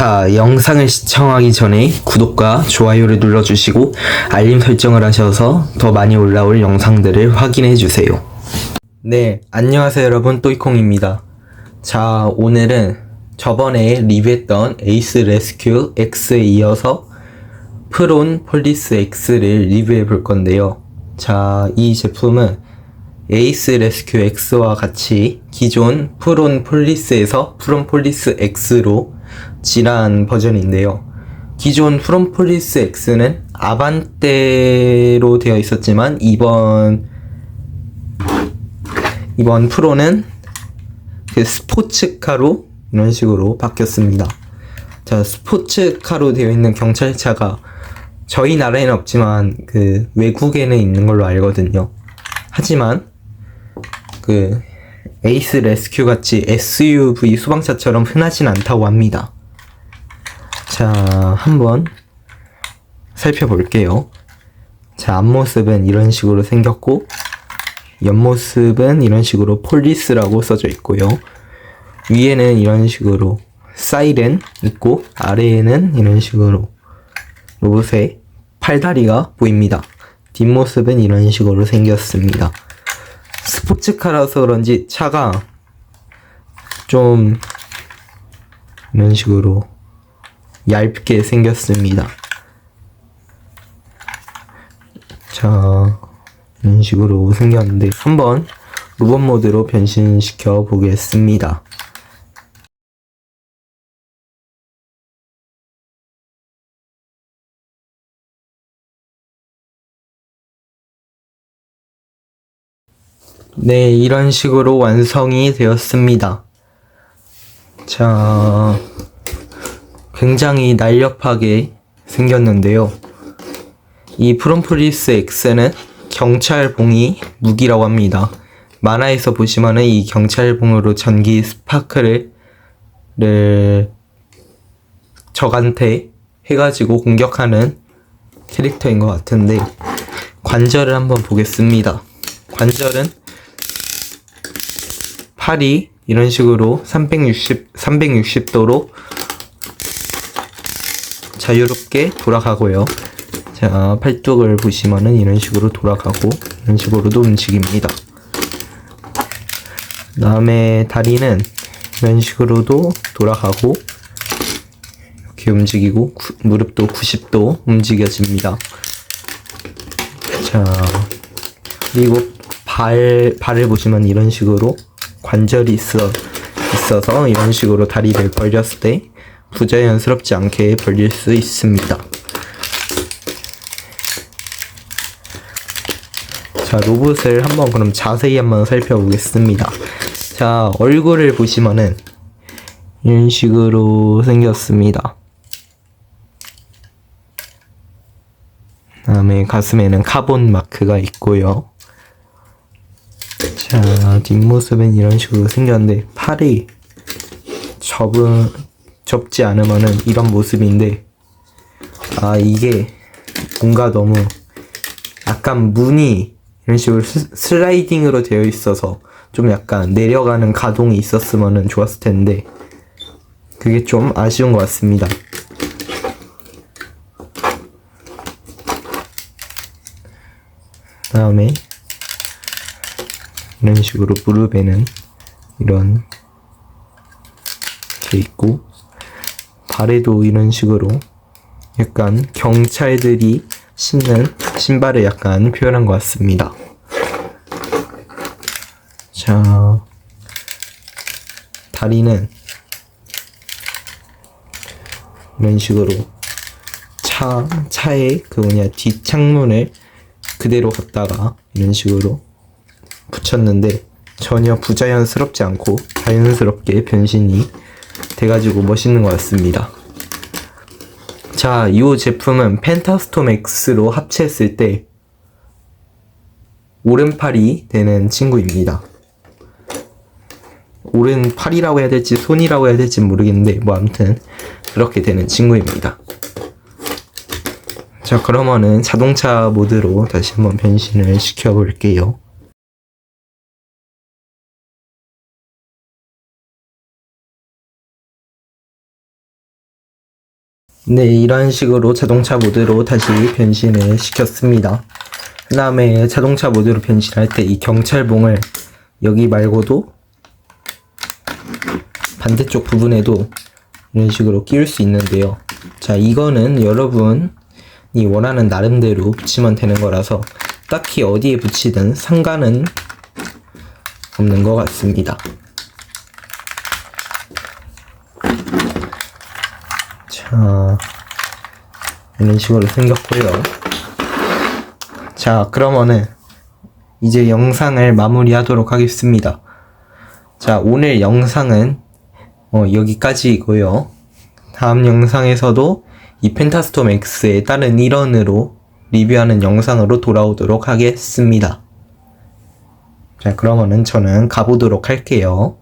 자, 영상을 시청하기 전에 구독과 좋아요를 눌러주시고 알림 설정을 하셔서 더 많이 올라올 영상들을 확인해 주세요. 네, 안녕하세요 여러분, 또이콩입니다. 자, 오늘은 저번에 리뷰했던 에이스 레스큐 X에 이어서 프론 폴리스 X를 리뷰해 볼 건데요. 자, 이 제품은 에이스 레스큐 X와 같이 기존 프론 폴리스에서 프론 폴리스 X로 진한 버전인데요. 기존 프론 폴리스 X는 아반떼로 되어 있었지만 이번 이번 프로는 그 스포츠카로 이런 식으로 바뀌었습니다. 자, 스포츠카로 되어 있는 경찰차가 저희 나라에는 없지만 그 외국에는 있는 걸로 알거든요. 하지만 그 에이스 레스큐 같이 SUV 소방차처럼 흔하진 않다고 합니다. 자, 한번 살펴볼게요. 자, 앞모습은 이런 식으로 생겼고 옆모습은 이런 식으로 폴리스라고 써져 있고요. 위에는 이런 식으로 사이렌 있고 아래에는 이런 식으로 로봇의 팔다리가 보입니다. 뒷모습은 이런 식으로 생겼습니다. 스포츠카라서 그런지 차가 좀 이런 식으로 얇게 생겼습니다. 자, 이런 식으로 생겼는데 한번 로봇 모드로 변신시켜 보겠습니다. 네, 이런 식으로 완성이 되었습니다. 자, 굉장히 날렵하게 생겼는데요. 이 프롬프리스 X는 경찰봉이 무기라고 합니다. 만화에서 보시면은 이 경찰봉으로 전기 스파크를 를 적한테 해가지고 공격하는 캐릭터인 것 같은데 관절을 한번 보겠습니다. 관절은 팔이 이런 식으로 360 360도로 자유롭게 돌아가고요. 자, 팔뚝을 보시면은 이런 식으로 돌아가고 이런 식으로도 움직입니다. 그 다음에 다리는 이런 식으로도 돌아가고 이렇게 움직이고 구- 무릎도 90도 움직여집니다. 자, 그리고 발 발을 보시면 이런 식으로 관절이 있어 있어서 이런 식으로 다리를 벌렸을 때 부자연스럽지 않게 벌릴 수 있습니다. 자, 로봇을 한번 그럼 자세히 한번 살펴보겠습니다. 자, 얼굴을 보시면은 이런 식으로 생겼습니다. 다음에 가슴에는 카본 마크가 있고요. 자, 뒷모습은 이런 식으로 생겼는데 팔이 접은 접지 않으면은 이런 모습인데 아 이게 뭔가 너무 약간 문이 이런 식으로 스, 슬라이딩으로 되어 있어서 좀 약간 내려가는 가동이 있었으면은 좋았을 텐데 그게 좀 아쉬운 것 같습니다. 다음에 이런 식으로 무릎에는 이런 게 있고 발에도 이런 식으로 약간 경찰들이 신는 신발을 약간 표현한 것 같습니다. 자, 다리는 이런 식으로 차, 차의 그 뭐냐, 뒷창문을 그대로 갖다가 이런 식으로 붙였는데 전혀 부자연스럽지 않고 자연스럽게 변신이 돼가지고 멋있는 것 같습니다. 자, 이 제품은 펜타스톰 X로 합체했을 때 오른팔이 되는 친구입니다. 오른팔이라고 해야 될지 손이라고 해야 될지 모르겠는데 뭐 아무튼 그렇게 되는 친구입니다. 자, 그러면은 자동차 모드로 다시 한번 변신을 시켜 볼게요. 네, 이런 식으로 자동차 모드로 다시 변신을 시켰습니다. 그 다음에 자동차 모드로 변신할 때 이 경찰봉을 여기 말고도 반대쪽 부분에도 이런 식으로 끼울 수 있는데요. 자, 이거는 여러분이 원하는 나름대로 붙이면 되는 거라서 딱히 어디에 붙이든 상관은 없는 것 같습니다. 자, 이런 식으로 생겼고요. 자, 그러면은 이제 영상을 마무리하도록 하겠습니다. 자, 오늘 영상은 어, 여기까지이고요. 다음 영상에서도 이 펜타스톰 X의 다른 일원으로 리뷰하는 영상으로 돌아오도록 하겠습니다. 자, 그러면은 저는 가보도록 할게요.